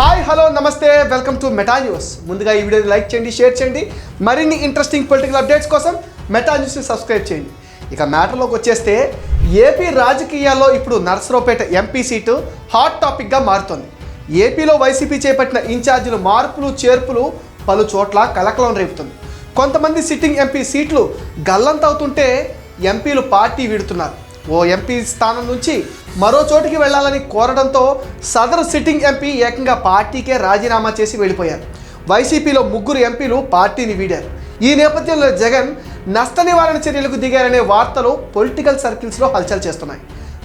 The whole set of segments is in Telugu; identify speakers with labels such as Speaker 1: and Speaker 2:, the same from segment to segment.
Speaker 1: హాయ్ హలో నమస్తే వెల్కమ్ టు మెటా న్యూస్. ముందుగా ఈ వీడియోని లైక్ చేయండి షేర్ చేయండి. మరిన్ని ఇంట్రెస్టింగ్ పొలిటికల్ అప్డేట్స్ కోసం మెటా న్యూస్ని సబ్స్క్రైబ్ చేయండి. ఇక మ్యాటర్లోకి వచ్చేస్తే ఏపీ రాజకీయాల్లో ఇప్పుడు నర్సరావుపేట ఎంపీ సీటు హాట్ టాపిక్గా మారుతోంది. ఏపీలో వైసీపీ చేపట్టిన ఇన్ఛార్జీలు మార్పులు చేర్పులు పలు చోట్ల కలకలం రేపుతుంది. కొంతమంది సిట్టింగ్ ఎంపీ సీట్లు గల్లంతవుతుంటే ఎంపీలు పార్టీ వీడుతున్నారు. ఓ ఎంపీ స్థానం నుంచి మరో చోటికి వెళ్ళాలని కోరడంతో సదరు సిట్టింగ్ ఎంపీ ఏకంగా పార్టీకే రాజీనామా చేసి వెళ్ళిపోయారు. వైసీపీలో ముగ్గురు ఎంపీలు పార్టీని వీడారు. ఈ నేపథ్యంలో జగన్ నష్ట నివారణ చర్యలకు దిగారనే వార్తలు పొలిటికల్ సర్కిల్స్లో హల్చల్ చేస్తున్నాయి.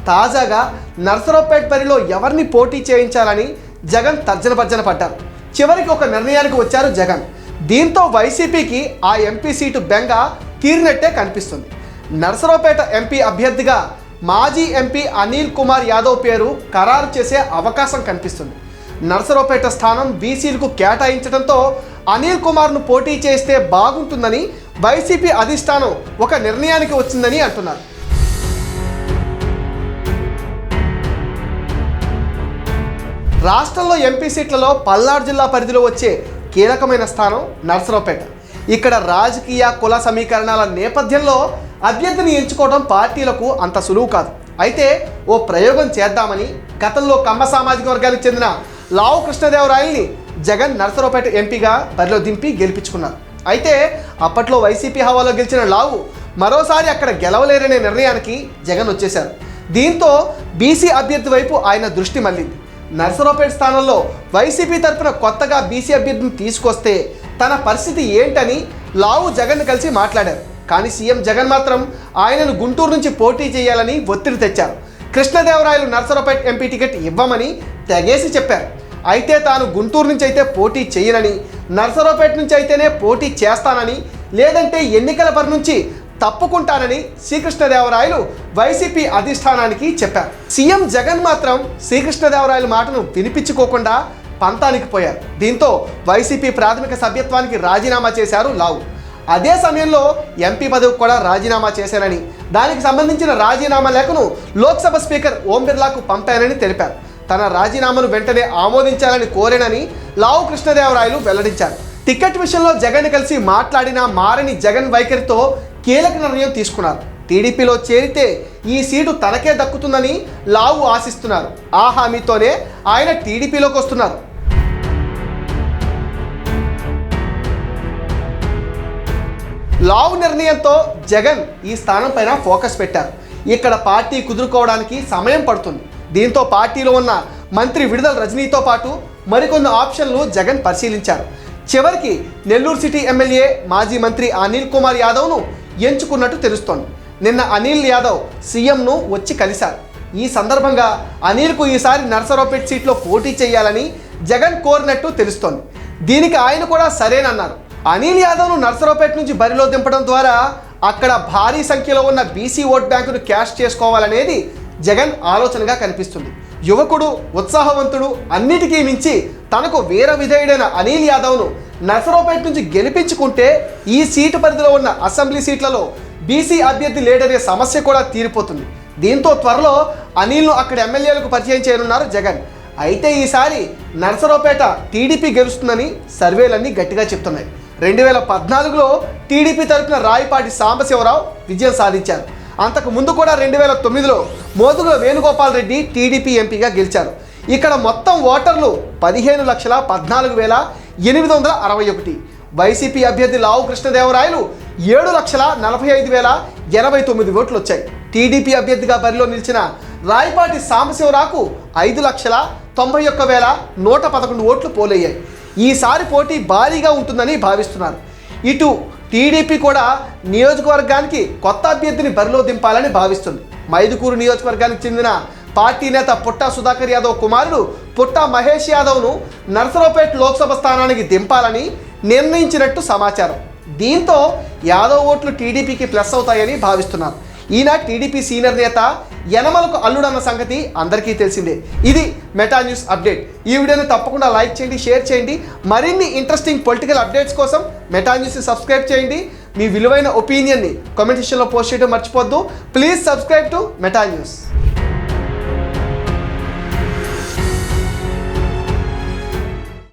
Speaker 1: తాజాగా నర్సరావుపేట బరిలో ఎవరిని పోటీ చేయించాలని జగన్ తర్జన భర్జన పడ్డారు. చివరికి ఒక నిర్ణయానికి వచ్చారు జగన్. దీంతో వైసీపీకి ఆ ఎంపీ సీటు బెంగ తీరినట్టే కనిపిస్తుంది. నర్సరావుపేట ఎంపీ అభ్యర్థిగా మాజీ ఎంపీ అనిల్ కుమార్ యాదవ్ పేరు ఖరారు చేసే అవకాశం కనిపిస్తుంది. నర్సరావుపేట స్థానం బీసీలకు కేటాయించడంతో అనిల్ కుమార్ను పోటీ చేస్తే బాగుంటుందని వైసీపీ అధిష్టానం ఒక నిర్ణయానికి వచ్చిందని అంటున్నారు. రాష్ట్రంలో ఎంపీ సీట్లలో పల్నాడు జిల్లా పరిధిలో వచ్చే కీలకమైన స్థానం నర్సరావుపేట. ఇక్కడ రాజకీయ కుల సమీకరణాల నేపథ్యంలో అభ్యర్థిని ఎంచుకోవడం పార్టీలకు అంత సులువు కాదు. అయితే ఓ ప్రయోగం చేద్దామని గతంలో కమ్మ సామాజిక వర్గానికి చెందిన లావు కృష్ణదేవరాయల్ని జగన్ నరసరావుపేట ఎంపీగా బరిలో దింపి గెలిపించుకున్నారు. అయితే అప్పట్లో వైసీపీ హవాలో గెలిచిన లావు మరోసారి అక్కడ గెలవలేరనే నిర్ణయానికి జగన్ వచ్చేశారు. దీంతో బీసీ అభ్యర్థి వైపు ఆయన దృష్టి మళ్ళింది. నర్సరావుపేట స్థానంలో వైసీపీ తరఫున కొత్తగా బీసీ అభ్యర్థిని తీసుకొస్తే తన పరిస్థితి ఏంటని లావు జగన్ కలిసి మాట్లాడారు. కానీ సీఎం జగన్ మాత్రం ఆయనను గుంటూరు నుంచి పోటీ చేయాలని ఒత్తిడి తెచ్చారు. కృష్ణదేవరాయలు నర్సరావుపేట ఎంపీ టికెట్ ఇవ్వమని తెగేసి చెప్పారు. అయితే తాను గుంటూరు నుంచి అయితే పోటీ చేయనని నర్సరావుపేట నుంచి అయితేనే పోటీ చేస్తానని లేదంటే ఎన్నికల పరి నుంచి తప్పుకుంటానని శ్రీకృష్ణదేవరాయలు వైసీపీ అధిష్టానానికి చెప్పారు. సీఎం జగన్ మాత్రం శ్రీకృష్ణదేవరాయల మాటను వినిపించుకోకుండా పంతానికి పోయారు. దీంతో వైసీపీ ప్రాథమిక సభ్యత్వానికి రాజీనామా చేశారు లావు. అదే సమయంలో ఎంపీ పదవికి కూడా రాజీనామా చేశారని దానికి సంబంధించిన రాజీనామా లేఖను లోక్సభ స్పీకర్ ఓం బిర్లాకు పంపారని తెలిపారు. తన రాజీనామాను వెంటనే ఆమోదించాలని కోరేనని లావు కృష్ణదేవరాయలు వెల్లడించారు. టికెట్ విషయంలో జగన్ కలిసి మాట్లాడిన మారని జగన్ వైఖరితో కీలక నిర్ణయం తీసుకున్నారు. టీడీపీలో చేరితే ఈ సీటు తనకే దక్కుతుందని లావు ఆశిస్తున్నారు. ఆ హామీతోనే ఆయన టీడీపీలోకి వస్తున్నారు. లావు నిర్ణయంతో జగన్ ఈ స్థానం పైన ఫోకస్ పెట్టారు. ఇక్కడ పార్టీ కుదురుకోవడానికి సమయం పడుతుంది. దీంతో పార్టీలో ఉన్న మంత్రి విడుదల రజనీతో పాటు మరికొన్ని ఆప్షన్లు జగన్ పరిశీలించారు. చివరికి నెల్లూరు సిటీ ఎమ్మెల్యే మాజీ మంత్రి అనిల్ కుమార్ యాదవ్ను ఎంచుకున్నట్టు తెలుస్తోంది. నిన్న అనిల్ యాదవ్ సీఎంను వచ్చి కలిశారు. ఈ సందర్భంగా అనిల్కు ఈసారి నర్సరావుపేట్ సీట్లో పోటీ చేయాలని జగన్ కోరినట్టు తెలుస్తోంది. దీనికి ఆయన కూడా సరేనన్నారు. అనిల్ యాదవ్ను నర్సరావుపేట నుంచి బరిలో దింపడం ద్వారా అక్కడ భారీ సంఖ్యలో ఉన్న బీసీ ఓట్ బ్యాంకును క్యాష్ చేసుకోవాలనేది జగన్ ఆలోచనగా కనిపిస్తుంది. యువకుడు ఉత్సాహవంతుడు అన్నిటికీ మించి తనకు వీర విధేయుడైన అనిల్ యాదవ్ను నర్సరావుపేట నుంచి గెలిపించుకుంటే ఈ సీటు పరిధిలో ఉన్న అసెంబ్లీ సీట్లలో బీసీ అభ్యర్థి లేడనే సమస్య కూడా తీరిపోతుంది. దీంతో త్వరలో అనిల్ను అక్కడ ఎమ్మెల్యేలకు పరిచయం చేయనున్నారు జగన్. అయితే ఈసారి నర్సరావుపేట టీడీపీ గెలుస్తుందని సర్వేలన్నీ గట్టిగా చెప్తున్నాయి. రెండు వేల పద్నాలుగులో టీడీపీ తరపున రాయపాటి సాంబశివరావు విజయం సాధించారు. అంతకు ముందు కూడా రెండు వేల తొమ్మిదిలో మోదుగుల వేణుగోపాల్ రెడ్డి టీడీపీ ఎంపీగా గెలిచారు. ఇక్కడ మొత్తం ఓటర్లు పదిహేను లక్షల పద్నాలుగు వేల ఎనిమిది వందల అరవై ఒకటి. వైసీపీ అభ్యర్థి లావు కృష్ణదేవరాయలు ఏడు లక్షల నలభై ఐదు వేల ఎనభై తొమ్మిది ఓట్లు వచ్చాయి టీడీపీ అభ్యర్థిగా బరిలో నిలిచిన రాయపాటి సాంబశివరావుకు ఐదు లక్షల తొంభై ఒక్క వేల నూట పదకొండు ఓట్లు పోలయ్యాయి. ఈసారి పోటీ భారీగా ఉంటుందని భావిస్తున్నారు. ఇటు టీడీపీ కూడా నియోజకవర్గానికి కొత్త అభ్యర్థిని బరిలో దింపాలని భావిస్తుంది. మైదుకూరు నియోజకవర్గానికి చెందిన పార్టీ నేత పుట్టా సుధాకర్ యాదవ్ కుమారుడు పుట్టా మహేష్ యాదవ్ను నర్సరావుపేట లోక్సభ స్థానానికి దింపాలని నిర్ణయించినట్టు సమాచారం. దీంతో యాదవ్ ఓట్లు టీడీపీకి ప్లస్ అవుతాయని భావిస్తున్నారు. ఈయన టీడీపీ సీనియర్ నేత యనమలకు అల్లుడన్న సంగతి అందరికీ తెలిసిందే. ఇది మెటా న్యూస్ అప్డేట్. ఈ వీడియోని తప్పకుండా లైక్ చేయండి షేర్ చేయండి. మరిన్ని ఇంట్రెస్టింగ్ పొలిటికల్ అప్డేట్స్ కోసం మెటా న్యూస్ని సబ్స్క్రైబ్ చేయండి. మీ విలువైన ఒపీనియన్ని కామెంట్ సెక్షన్లో పోస్ట్ చేయడం మర్చిపోద్దు. Please subscribe to meta news